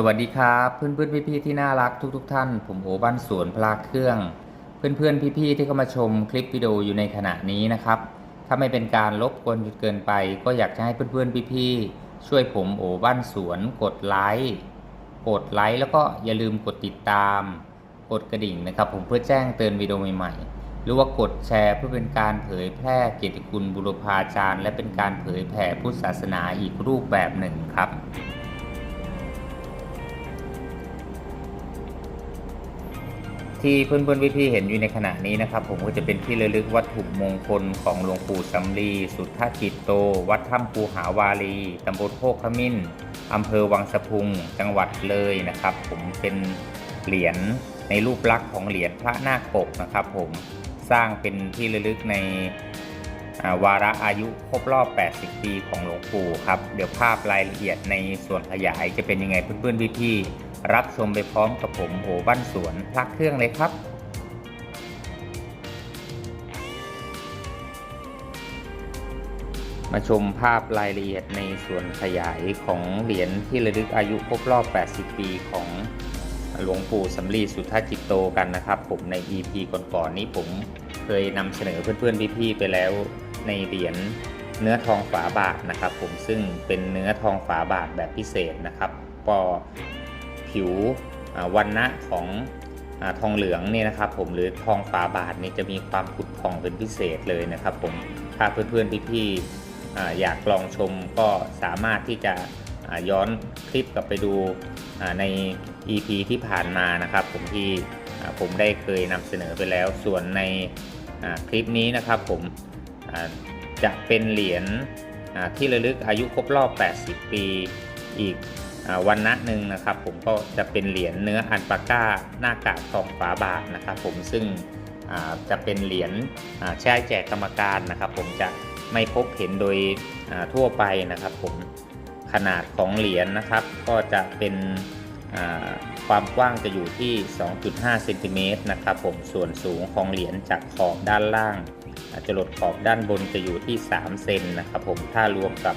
สวัสดีครับเพื่อนเพื่อนพี่พี่ๆที่น่ารักทุกทท่าน ผมโอบ้านสวนพลาเครื่อง เพื่อนเพื่อนพี่พี่ๆที่เข้ามาชมคลิปวิดีโออยู่ในขณะนี้นะครับ ถ้าไม่เป็นการรบกวนจนเกินไป ก็อยากจะให้เพื่อนเพื่อนพี่พี่ๆช่วยผมโอบ้านสวนกดไลค์กดไลค์แล้วก็อย่าลืมกดติดตาม กดกระดิ่งนะครับ ผมเพื่อแจ้งเตือนวิดีโอใหม่ๆ หรือว่ากดแชร์เพื่อเป็นการเผยแพร่เกียรติคุณบุรพาจารย์ และเป็นการเผยแผ่พุทธศาสนาอีกรูปแบบหนึ่งครับ ที่เพื่อนเพื่อนๆพี่ๆเห็นอยู่ในขณะนี้นะครับ ผมก็จะเป็นที่ระลึกวัตถุมงคลของหลวงปู่สำลีสุทธกิจโต วัดถ้ำภูหาวารีตำบลโคกขมิ้นอำเภอวังสะพุงจังหวัดเลยนะครับ ผมเป็นเหรียญในรูปลักษณ์ของเหรียญพระนาคปกนะครับ ผมสร้างเป็นที่ระลึกในวาระอายุครบรอบ 80 ปีของหลวงปู่ครับ เดี๋ยวภาพรายละเอียดในส่วนขยายจะเป็นยังไงเพื่อนๆพี่ๆ รับชมไปพร้อมกับผมโอบ้านสวนพลักเครื่องเลยครับมาชมภาพรายละเอียดในส่วนขยายของเหรียญที่ระลึกอายุครบรอบ 80 ปีของหลวงปู่สำลีสุทธจิตโตกันนะครับ ผมใน EP ก่อนๆนี้ผมเคยนำเสนอเพื่อนๆพี่ๆไปแล้วในเหรียญเนื้อทองฝาบาทนะครับ ผมซึ่งเป็นเนื้อทองฝาบาทแบบพิเศษนะครับ ก็ ผิววันณะของอทองเหลืองเนี่ยนะครับผมหรือทองฝาบาทนี่จะมีความผุดผ่องเป็นพิเศษเลยนะครับผมถ้าเพื่อนๆพี่ๆออยากลองชมก็สามารถที่จะย้อนคลิปกลับไปดูใน EP ที่ผ่านมานะครับ ผมที่ผมได้เคยนำเสนอไปแล้วส่วนในคลิปนี้นะครับผมจะเป็นเหรียญที่ระลึกอายุครบรอบ 80 ปีอีก วันนะหนึ่งนะครับ ผมก็จะเป็นเหรียญเนื้ออันปาก้าหน้ากากทองฝาบาทนะครับ ผมซึ่งจะเป็นเหรียญใช้แจกกรรมการนะครับ ผมจะไม่พบเห็นโดยทั่วไปนะครับ ผมขนาดของเหรียญนะครับ ก็จะเป็นความกว้างจะอยู่ที่ 2.5เซนติเมตรนะครับ ผมส่วนสูงของเหรียญจากขอบด้านล่างจะหลดขอบด้านบนจะอยู่ที่ 3 เซนนะครับ ผมถ้ารวมกับ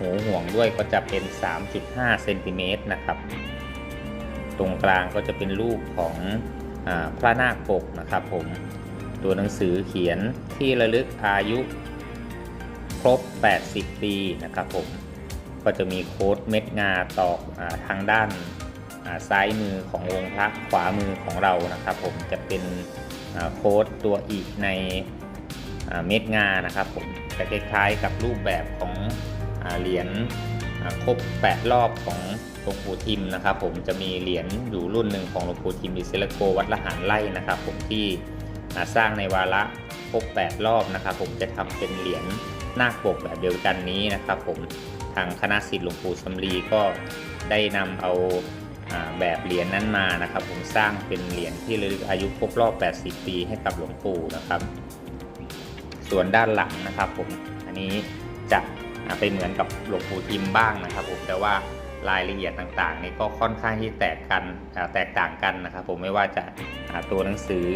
หูห่วงด้วยก็จะเป็น 3.5เซนติเมตรนะครับ ตรงกลางก็จะเป็นรูปของอพระนาคปกนะครับผม ตัวหนังสือเขียนที่ระลึกอายุครบ 80 ปีนะครับผม ก็จะมีโค้ดเม็ดงาตอกอทางด้านาซ้ายมือขององค์พระขวามือของเรานะครับ ผมจะเป็นโค้ดตัวอีกในเม็ดงานะครับ ผมจะคล้ายๆกับรูปแบบของ เหรียญครบ 8 รอบของหลวงปู่ทิมนะครับ ผมจะมีเหรียญอยู่รุ่นหนึ่งของหลวงปู่ทิมดิเซลโกวัดละหารไล่นะครับ ผมที่สร้างในวาระครบ 8 รอบนะครับ ผมจะทำเป็นเหรียญหน้าปกแบบเดียวกันนี้นะครับ ผมทางคณะศิษย์หลวงปู่สำลีก็ได้นำเอาแบบเหรียญนั้นมานะครับ ผมสร้างเป็นเหรียญที่ระลึกอายุครบรอบ 80 ปีให้กับหลวงปู่นะครับ ส่วนด้านหลังนะครับ ผมอันนี้จะ ไปเหมือนกับหลวงปู่ทิมบ้างนะครับ ผมแต่ว่ารายละเอียดต่างๆนี่ก็ค่อนข้างที่แตกกันแตกต่างกันนะครับ ผมไม่ว่าจะตัวหนังสือ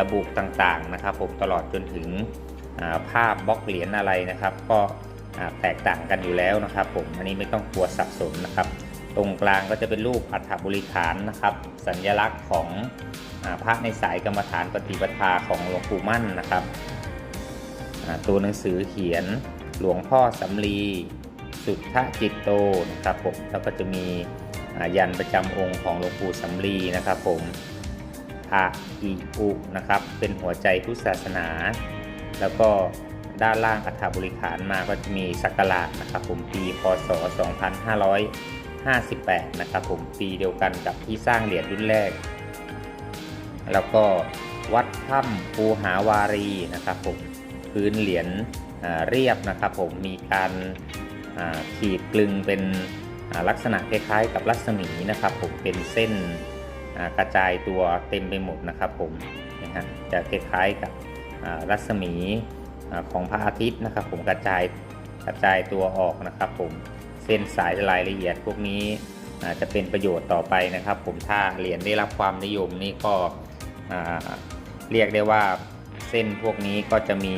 ระบุต่างๆนะครับ ผมตลอดจนถึงภาพบล็อกเหรียญอะไรนะครับ ก็แตกต่างกันอยู่แล้วนะครับ ผมอันนี้ไม่ต้องกลัวสับสนนะครับ ตรงกลางก็จะเป็นรูปอัฐบริขารนะครับ สัญลักษณ์ของอพระในสายกรรมฐานปฏิปทาของหลวงปู่มั่นนะครับตัวหนังสือเขียน หลวงพ่อสำลีสุทธจิตโตนะครับผมแล้วก็จะมียันประจำองค์ของหลวงปู่สำลีนะครับผมอะอิอุนะครับ เป็นหัวใจพุทธศาสนา แล้วก็ด้านล่างอัฐบริขารมาก็จะมีสักการะนะครับผมปีพศ 2558 นะครับผมปีเดียวกันกับที่สร้างเหรียญรุ่นแรก แล้วก็วัดถ้ำภูหาวารีนะครับผมพื้นเหรียญ เรียบนะครับผมมีการขีดกลึงเป็นลักษณะคล้ายๆ กับรัศมีนะครับผมเป็นเส้นกระจายตัวเต็มไปหมดนะครับผมนะฮะจะคล้ายๆกับรัศมีของพระอาทิตย์นะครับ ผมกระจายกระจายตัวออกนะครับ ผมเส้นสายรายละเอียดพวกนี้จะเป็นประโยชน์ต่อไปนะครับ ผมถ้าเหรียญได้รับความนิยมนี่ก็เรียกได้ว่าเส้นพวกนี้ก็จะมี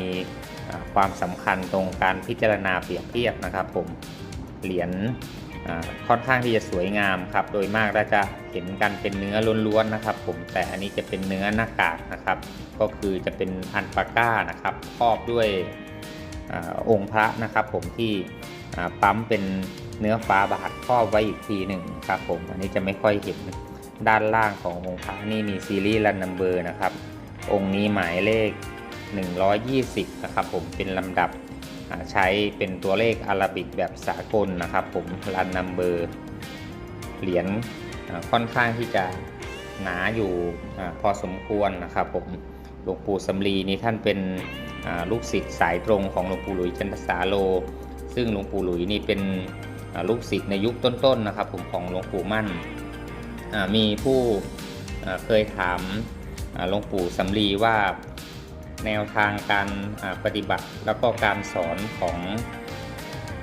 ความสำคัญตรงการพิจารณาเปรียบเทียบนะครับ ผมเหรียญค่อนข้างที่จะสวยงามครับ โดยมากเราจะเห็นกันเป็นเนื้อล้วนๆนะครับ ผมแต่อันนี้จะเป็นเนื้อหน้ากากนะครับ ก็คือจะเป็นอันปาก้านะครับครอบด้วยอองค์พระนะครับ ผมที่ปั๊มเป็นเนื้อฟ้าบาทครอบไว้อีกทีหนึ่งครับผมอันนี้จะไม่ค่อยเห็นด้านล่างขององค์พระนี่มีซีรีส์รันนัมเบอร์นะครับ องค์นี้หมายเลข 120 นะครับผมเป็นลำดับใช้เป็นตัวเลขอาราบิกแบบสากลนะครับผมรันนัมเบอร์เหรียญค่อนข้างที่จะหนาอยู่พอสมควรนะครับผมหลวงปู่สำลีนี่ท่านเป็นลูกศิษย์สายตรงของหลวงปู่หลุยจันทสาโล ซึ่งหลวงปู่หลุยนี่เป็นลูกศิษย์ในยุคต้นๆนะครับผมของหลวงปู่มั่น มีผู้เคยถามหลวงปู่สำลีว่า แนวทางการปฏิบัติ แล้วก็การสอนของ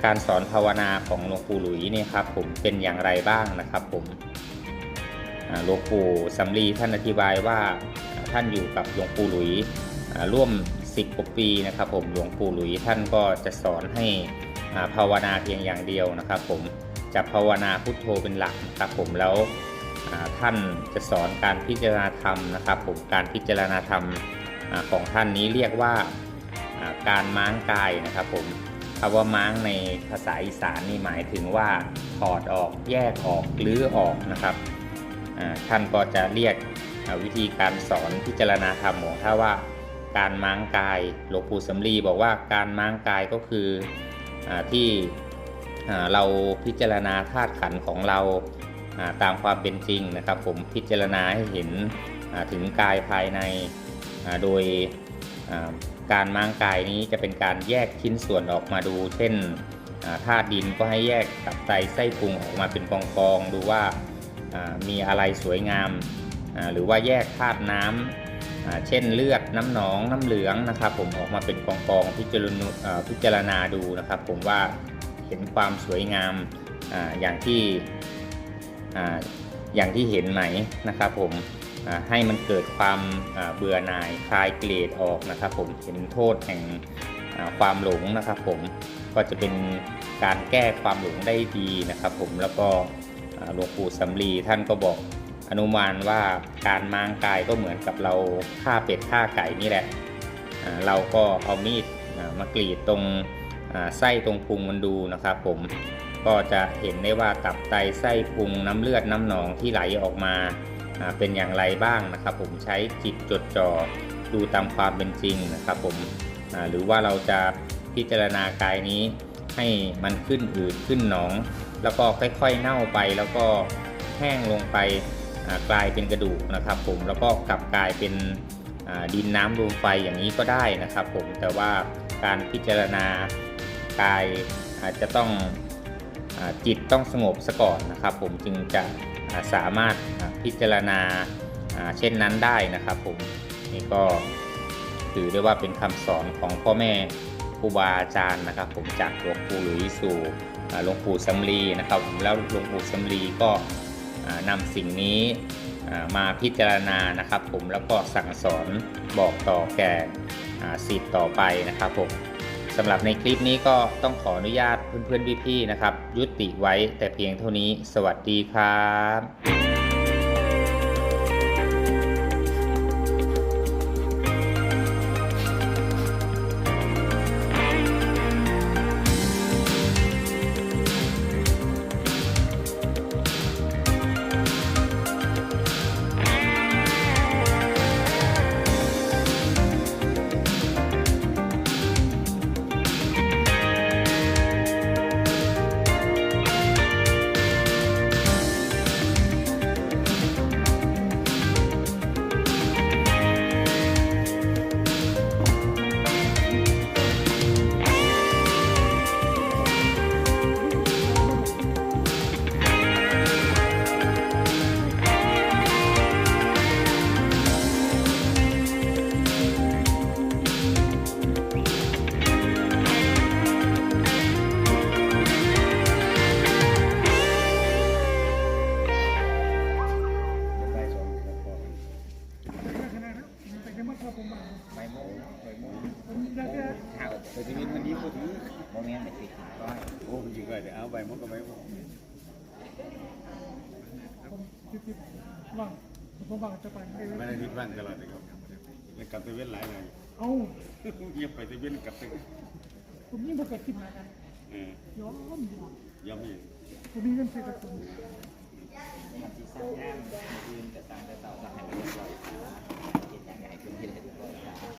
การสอนภาวนาของหลวงปู่หลุยนี่ครับผมเป็นอย่างไรบ้างนะครับผมหลวงปู่สำลีท่านอธิบายว่าท่านอยู่กับหลวงปู่หลุยร่วม 10กว่าปีนะครับผมหลวงปู่หลุยท่านก็จะสอนให้ภาวนาเพียงอย่างเดียวนะครับ ผมจะภาวนาพุทโธเป็นหลักนะครับผมแล้วท่านจะสอนการพิจารณาธรรมนะครับ ผมการพิจารณาธรรม ของท่านนี้เรียกว่าการม้างกายนะครับผมคำว่าม้างในภาษาอีสานนี่หมายถึงว่าถอดออกแยกออกลื้อออกนะครับท่านก็จะเรียกวิธีการสอนพิจารณาธรรมของท่านว่า การม้างกายหลวงปู่สำลีบอกว่าการม้างกายก็คืออที่เราพิจารณาธาตุขันธ์ของเราตามความเป็นจริงนะครับ ผมพิจารณาให้เห็นถึงกายภายใน โดยการม้างกายนี้จะเป็นการแยกชิ้นส่วนออกมาดู เช่นธาตุดินก็ให้แยกตับไตไส้พุงออกมาเป็นกองกองๆดูว่ามีอะไรสวยงาม หรือว่าแยกธาตุน้ำอ่าเช่นเลือดน้ำหนองน้ำเหลืองนะครับ ผมออกมาเป็นกองกองๆพิจารณาพิจารณาดูนะครับ ผมว่าเห็นความสวยงามออย่างที่อย่างที่เห็นไหมนะครับผม ให้มันเกิดความเบื่อหน่ายคลายเกลียดออกนะครับ ผมเห็นโทษแห่งความหลงนะครับ ผมก็จะเป็นการแก้ความหลงได้ดีนะครับ ผมแล้วก็หลวงปู่สำลีท่านก็บอกอนุมานว่าการมางกายก็เหมือนกับเราฆ่าเป็ดฆ่าไก่นี่แหละเราก็เอามีดมากรีดตรงไส้ตรงพุงมันดูนะครับ ผมก็จะเห็นได้ว่าตับไตไส้พุงน้ำเลือดน้ำหนองที่ไหลออกมา เป็นอย่างไรบ้างนะครับ ผมใช้จิตจดจ่อดูตามความเป็นจริงนะครับผมหรือว่าเราจะพิจารณากายนี้ให้มันขึ้นอืดขึ้นหนอง แล้วก็ค่อยๆเน่าไปแล้วก็แห้งลงไปกลายเป็นกระดูกนะครับผมแล้วก็กลับกลายเป็นดินน้ำลมไฟอย่างนี้ก็ได้นะครับผมแต่ว่าการพิจารณากายอาจจะต้องอจิตต้องสงบซะก่อนนะครับผมจึงจะ สามารถพิจารณาเช่นนั้นได้นะครับผมนี่ก็ถือได้ว่าเป็นคำสอนของพ่อแม่ครูบาอาจารย์นะครับ ผมจากหลวงปู่หลุยสู่หลวงปู่สำลีนะครับผมแล้วหลวงปู่สำลีก็นำสิ่งนี้มาพิจารณานะครับ ผมแล้วก็สั่งสอนบอกต่อแก่สิทธิ์ต่อไปนะครับผมสำหรับในคลิปนี้ก็ต้องขออนุญาต เพื่อนๆพี่ๆนะครับ ยุติไว้แต่เพียงเท่านี้ สวัสดีครับ ว่างผมางจะไปไม่ได้ทิดบ้านตลอดเลยครับแล้กลับไปเว้นหลายหน่ยเอาเงียบไปไปเว้นกลับไปผมยิ่งประกาศที่มากันเออยอมยอมยังผมมีเงินเสียแต่ผมมัที่สร้างงยืมแต่ต่างแต่เต่าต่างให้มัรียบร้ย